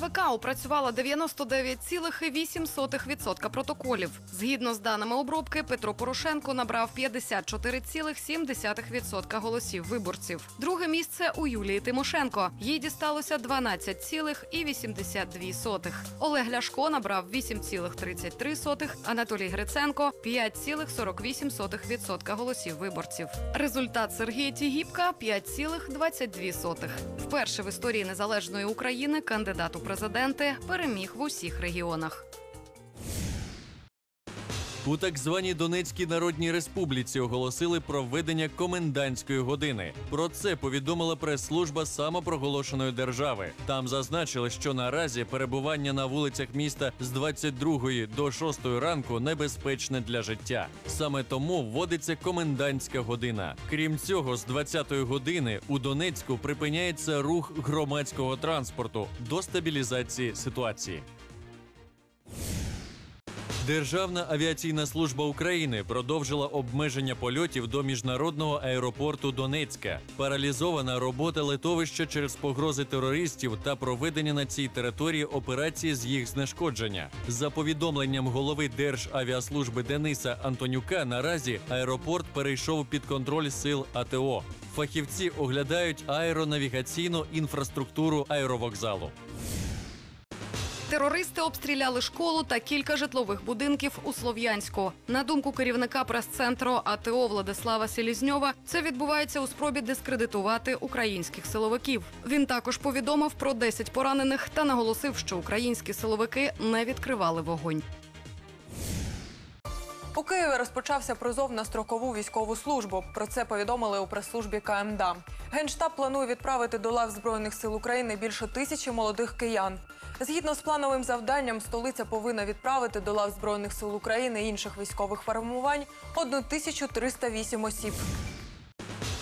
НАЗК опрацювала 99,8% протоколів. Згідно з даними обробки, Петро Порошенко набрав 54,7% голосів виборців. Друге місце у Юлії Тимошенко. Їй дісталося 12,82%. Олег Ляшко набрав 8,33%, Анатолій Гриценко 5,48% голосів виборців. Результат Сергія Тігіпка 5,22%. Вперше в історії незалежної України кандидат у президенти переміг в усіх регіонах. У так званій Донецькій Народній Республіці оголосили про введення комендантської години. Про це повідомила прес-служба самопроголошеної держави. Там зазначили, що наразі перебування на вулицях міста з 22 до 6 ранку небезпечне для життя. Саме тому вводиться комендантська година. Крім цього, з 20 години у Донецьку припиняється рух громадського транспорту до стабілізації ситуації. Державна авіаційна служба України продовжила обмеження польотів до міжнародного аеропорту Донецька. Паралізована робота литовища через погрози терористів та проведення на цій території операції з їх знешкодження. За повідомленням голови Державіаслужби Дениса Антонюка, наразі аеропорт перейшов під контроль сил АТО. Фахівці оглядають аеронавігаційну інфраструктуру аеровокзалу. Терористи обстріляли школу та кілька житлових будинків у Слов'янську. На думку керівника прес-центру АТО Владислава Селізньова, це відбувається у спробі дискредитувати українських силовиків. Він також повідомив про 10 поранених та наголосив, що українські силовики не відкривали вогонь. У Києві розпочався призов на строкову військову службу. Про це повідомили у прес-службі КМДА. Генштаб планує відправити до лав збройних сил України більше тисячі молодих киян. Згідно з плановим завданням, столиця повинна відправити до лав збройних сил України і інших військових формувань 1308 осіб.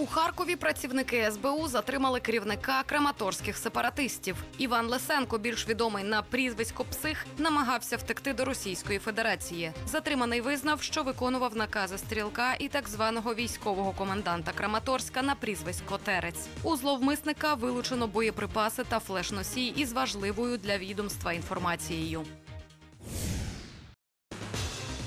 У Харкові працівники СБУ затримали керівника краматорських сепаратистів. Іван Лисенко, більш відомий на прізвисько Псих, намагався втекти до Російської Федерації. Затриманий визнав, що виконував накази стрілка і так званого військового коменданта Краматорська на прізвисько Терець. У зловмисника вилучено боєприпаси та флеш-носій із важливою для відомства інформацією.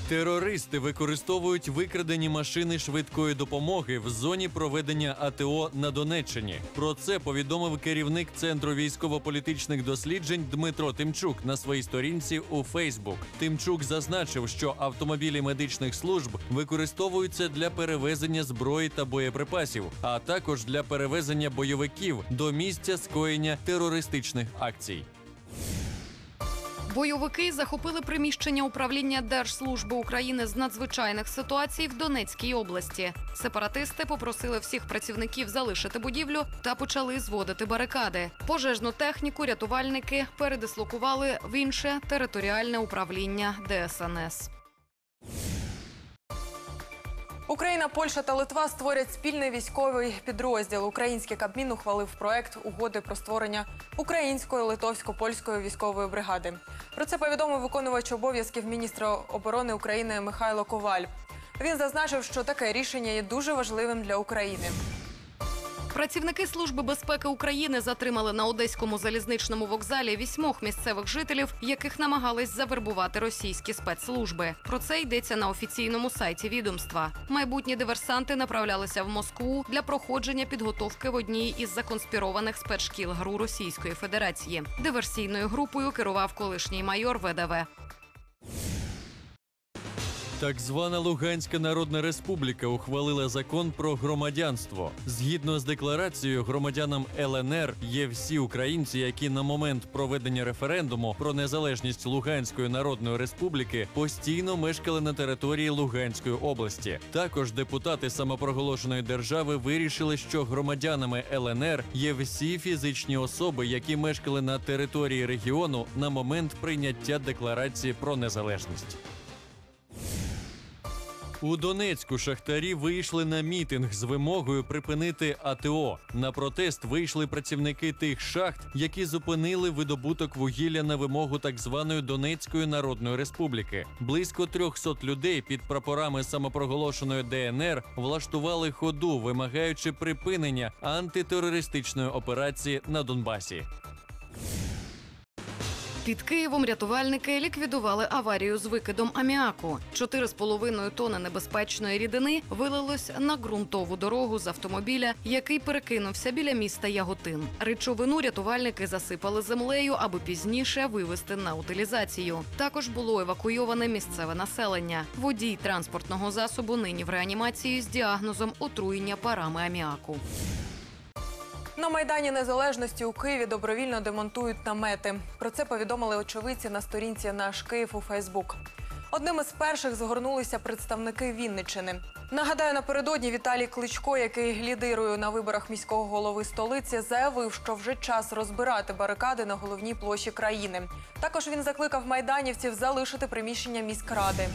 Терористи використовують викрадені машини швидкої допомоги в зоні проведення АТО на Донеччині. Про це повідомив керівник центру військово-політичних досліджень Дмитро Тимчук на своїй сторінці у Фейсбук. Тимчук зазначив, що автомобілі медичних служб використовуються для перевезення зброї та боєприпасів, а також для перевезення бойовиків до місця скоєння терористичних акцій. Бойовики захопили приміщення управління Держслужби України з надзвичайних ситуацій в Донецькій області. Сепаратисти попросили всіх працівників залишити будівлю та почали зводити барикади. Пожежну техніку рятувальники передислокували в інше територіальне управління ДСНС. Україна, Польща та Литва створять спільний військовий підрозділ. Український Кабмін ухвалив проект угоди про створення української литовсько-польської військової бригади. Про це повідомив виконувач обов'язків міністра оборони України Михайло Коваль. Він зазначив, що таке рішення є дуже важливим для України. Працівники Служби безпеки України затримали на одеському залізничному вокзалі вісьмох місцевих жителів, яких намагались завербувати російські спецслужби. Про це йдеться на офіційному сайті відомства. Майбутні диверсанти направлялися в Москву для проходження підготовки в одній із законспірованих спецшкіл ГРУ Російської Федерації. Диверсійною групою керував колишній майор ВДВ. Так звана Луганська Народна Республіка ухвалила закон про громадянство. Згідно з декларацією, громадянам ЛНР є всі українці, які на момент проведення референдуму про незалежність Луганської Народної Республіки постійно мешкали на території Луганської області. Також депутати самопроголошеної держави вирішили, що громадянами ЛНР є всі фізичні особи, які мешкали на території регіону на момент прийняття декларації про незалежність. У Донецьку шахтарі вийшли на мітинг з вимогою припинити АТО. На протест вийшли працівники тих шахт, які зупинили видобуток вугілля на вимогу так званої Донецької Народної Республіки. Близько 300 людей під прапорами самопроголошеної ДНР влаштували ходу, вимагаючи припинення антитерористичної операції на Донбасі. Під Києвом рятувальники ліквідували аварію з викидом аміаку. 4,5 тони небезпечної рідини вилилось на ґрунтову дорогу з автомобіля, який перекинувся біля міста Яготин. Речовину рятувальники засипали землею, аби пізніше вивезти на утилізацію. Також було евакуйоване місцеве населення. Водій транспортного засобу нині в реанімації з діагнозом отруєння парами аміаку. На майдані незалежності у Києві добровільно демонтують намети. Про це повідомили очевидці на сторінці наш Київ у Фейсбук. Одним із перших згорнулися представники Вінничини. Нагадаю, напередодні Віталій Кличко, який лідирує на виборах міського голови столиці, заявив, що вже час розбирати барикади на головній площі країни. Також він закликав майданівців залишити приміщення міськради.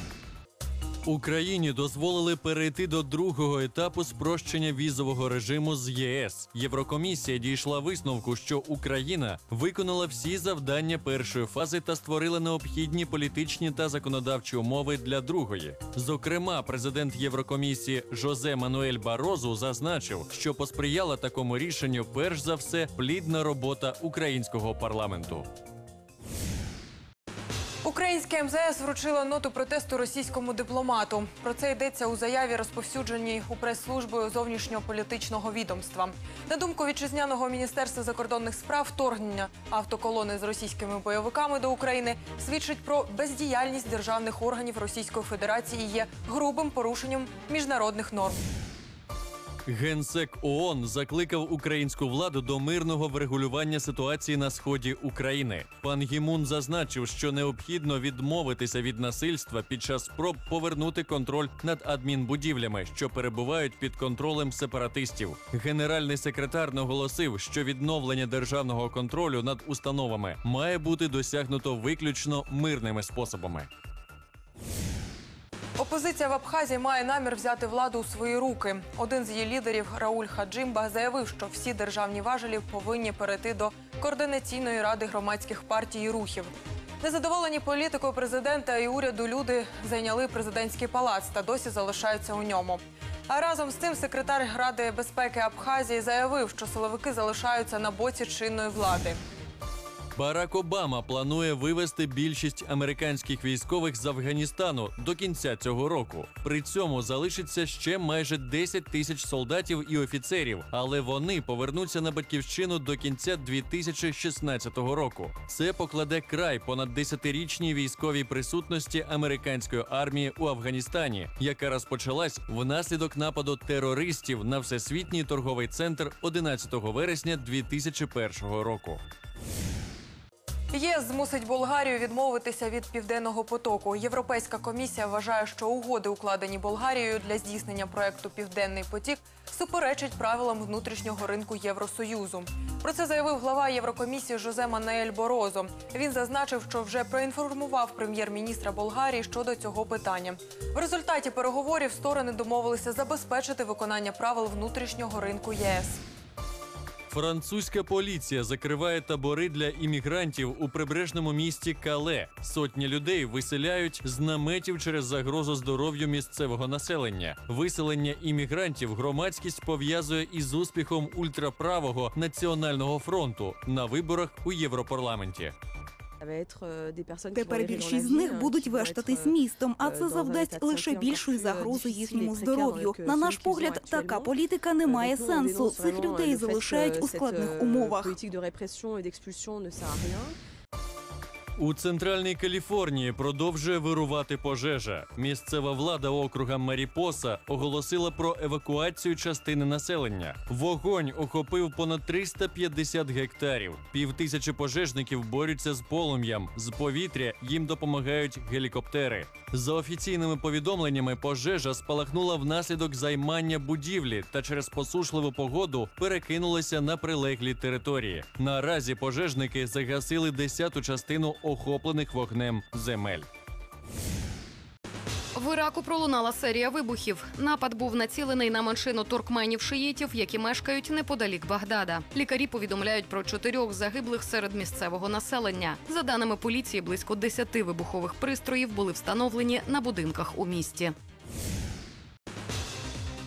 Україні дозволили перейти до другого етапу спрощення візового режиму з ЄС. Єврокомісія дійшла висновку, що Україна виконала всі завдання першої фази та створила необхідні політичні та законодавчі умови для другої. Зокрема, президент Єврокомісії Жозе Мануель Барозу зазначив, що посприяла такому рішенню перш за все плідна робота українського парламенту. Українське МЗС вручило ноту протесту російському дипломату. Про це йдеться у заяві, розповсюдженій у прес-службою зовнішньополітичного відомства. На думку вітчизняного міністерства закордонних справ, вторгнення автоколони з російськими бойовиками до України свідчить про бездіяльність державних органів Російської Федерації і є грубим порушенням міжнародних норм. Генсек ООН закликав українську владу до мирного врегулювання ситуації на сході України. Пан Гімун зазначив, що необхідно відмовитися від насильства під час спроб повернути контроль над адмінбудівлями, що перебувають під контролем сепаратистів. Генеральний секретар наголосив, що відновлення державного контролю над установами має бути досягнуто виключно мирними способами. Опозиція в Абхазії має намір взяти владу у свої руки. Один з її лідерів Рауль Хаджимба заявив, що всі державні важелі повинні перейти до координаційної ради громадських партій і рухів. Незадоволені політикою президента і уряду люди зайняли президентський палац та досі залишаються у ньому. А разом з тим секретар Ради безпеки Абхазії заявив, що силовики залишаються на боці чинної влади. Барак Обама планує вивести більшість американських військових з Афганістану до кінця цього року. При цьому залишиться ще майже 10 тисяч солдатів і офіцерів, але вони повернуться на батьківщину до кінця 2016 року. Це покладе край понад 10-річній військовій присутності американської армії у Афганістані, яка розпочалась внаслідок нападу терористів на всесвітній торговий центр 11 вересня 2001 року. ЄС змусить Болгарію відмовитися від південного потоку. Європейська комісія вважає, що угоди, укладені Болгарією для здійснення проекту Південний потік, суперечать правилам внутрішнього ринку Євросоюзу. Про це заявив глава Єврокомісії Жозе Мануель Борозо. Він зазначив, що вже проінформував прем'єр-міністра Болгарії щодо цього питання. В результаті переговорів сторони домовилися забезпечити виконання правил внутрішнього ринку ЄС. Французька поліція закриває табори для іммігрантів у прибережному місті Кале. Сотні людей виселяють з наметів через загрозу здоров'ю місцевого населення. Виселення іммігрантів громадськість пов'язує із успіхом ультраправого національного фронту на виборах у Європарламенті. Тепер більшість з них будуть вештатись містом, а це завдасть лише більшої загрози їхньому здоров'ю. На наш погляд, така політика не має сенсу. Цих людей залишають у складних умовах. У центральній Каліфорнії продовжує вирувати пожежа. Місцева влада округа Маріпоса оголосила про евакуацію частини населення. Вогонь охопив понад 350 гектарів. Півтисячі пожежників борються з полум'ям. З повітря їм допомагають гелікоптери. За офіційними повідомленнями, пожежа спалахнула внаслідок займання будівлі та через посушливу погоду перекинулася на прилеглі території. Наразі пожежники загасили десяту частину охоплених вогнем земель. В Іраку пролунала серія вибухів. Напад був націлений на меншину туркменів-шиїтів, які мешкають неподалік Багдада. Лікарі повідомляють про чотирьох загиблих серед місцевого населення. За даними поліції, близько десяти вибухових пристроїв були встановлені на будинках у місті.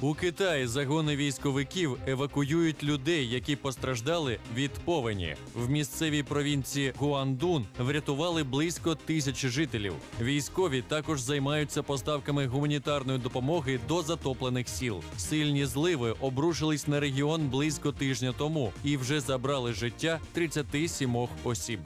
У Китаї загони військовиків евакуюють людей, які постраждали від повені. В місцевій провінції Гуандун врятували близько тисячі жителів. Військові також займаються поставками гуманітарної допомоги до затоплених сіл. Сильні зливи обрушились на регіон близько тижня тому і вже забрали життя 37 осіб.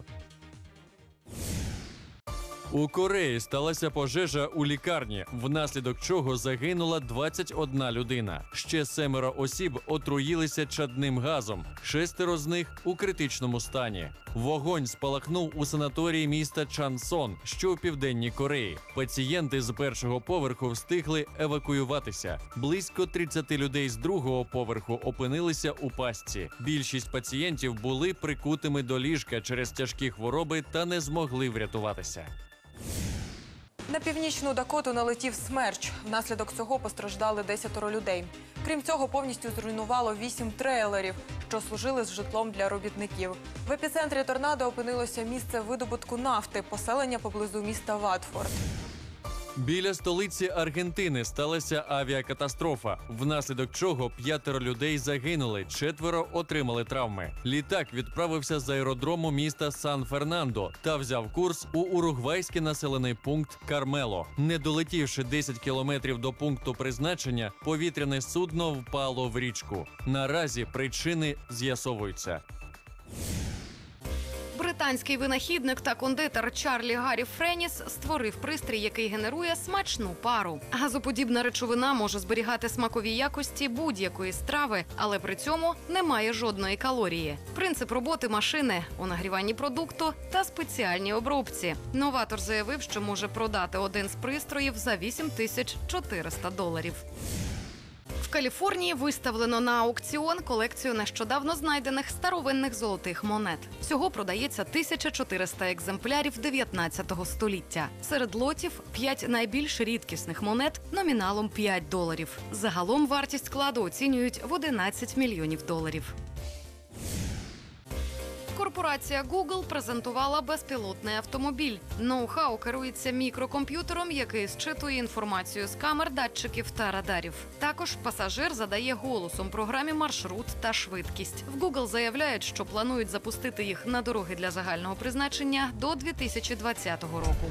У Кореї сталася пожежа у лікарні, внаслідок чого загинула 21 людина. Ще семеро осіб отруїлися чадним газом. Шестеро з них у критичному стані. Вогонь спалахнув у санаторії міста Чансон, що у південній Кореї. Пацієнти з першого поверху встигли евакуюватися. Близько 30 людей з другого поверху опинилися у пастці. Більшість пацієнтів були прикутими до ліжка через тяжкі хвороби та не змогли врятуватися. На північну Дакоту налетів смерч. Внаслідок цього постраждали десятеро людей. Крім цього, повністю зруйнувало вісім трейлерів, що служили з житлом для робітників. В епіцентрі торнадо опинилося місце видобутку нафти, поселення поблизу міста Ватфорд. Біля столиці Аргентини сталася авіакатастрофа, внаслідок чого п'ятеро людей загинули, четверо отримали травми. Літак відправився з аеродрому міста Сан-Фернандо та взяв курс у уругвайський населений пункт Кармело. Не долетівши 10 кілометрів до пункту призначення, повітряне судно впало в річку. Наразі причини з'ясовуються. Британський винахідник та кондитер Чарлі Гаррі Френіс створив пристрій, який генерує смачну пару. Газоподібна речовина може зберігати смакові якості будь-якої страви, але при цьому не має жодної калорії. Принцип роботи машини у нагріванні продукту та спеціальній обробці. Новатор заявив, що може продати один з пристроїв за 8400 доларів. Каліфорнії виставлено на аукціон колекцію нещодавно знайдених старовинних золотих монет. Всього продається 1400 екземплярів 19 століття. Серед лотів 5 найбільш рідкісних монет номіналом 5 доларів. Загалом вартість складу оцінюють в 11 мільйонів доларів. Корпорація Google презентувала безпілотний автомобіль. Ноу-хау керується мікрокомп'ютером, який зчитує інформацію з камер, датчиків та радарів. Також пасажир задає голосом програмі маршрут та швидкість. В Google заявляють, що планують запустити їх на дороги для загального призначення до 2020 року.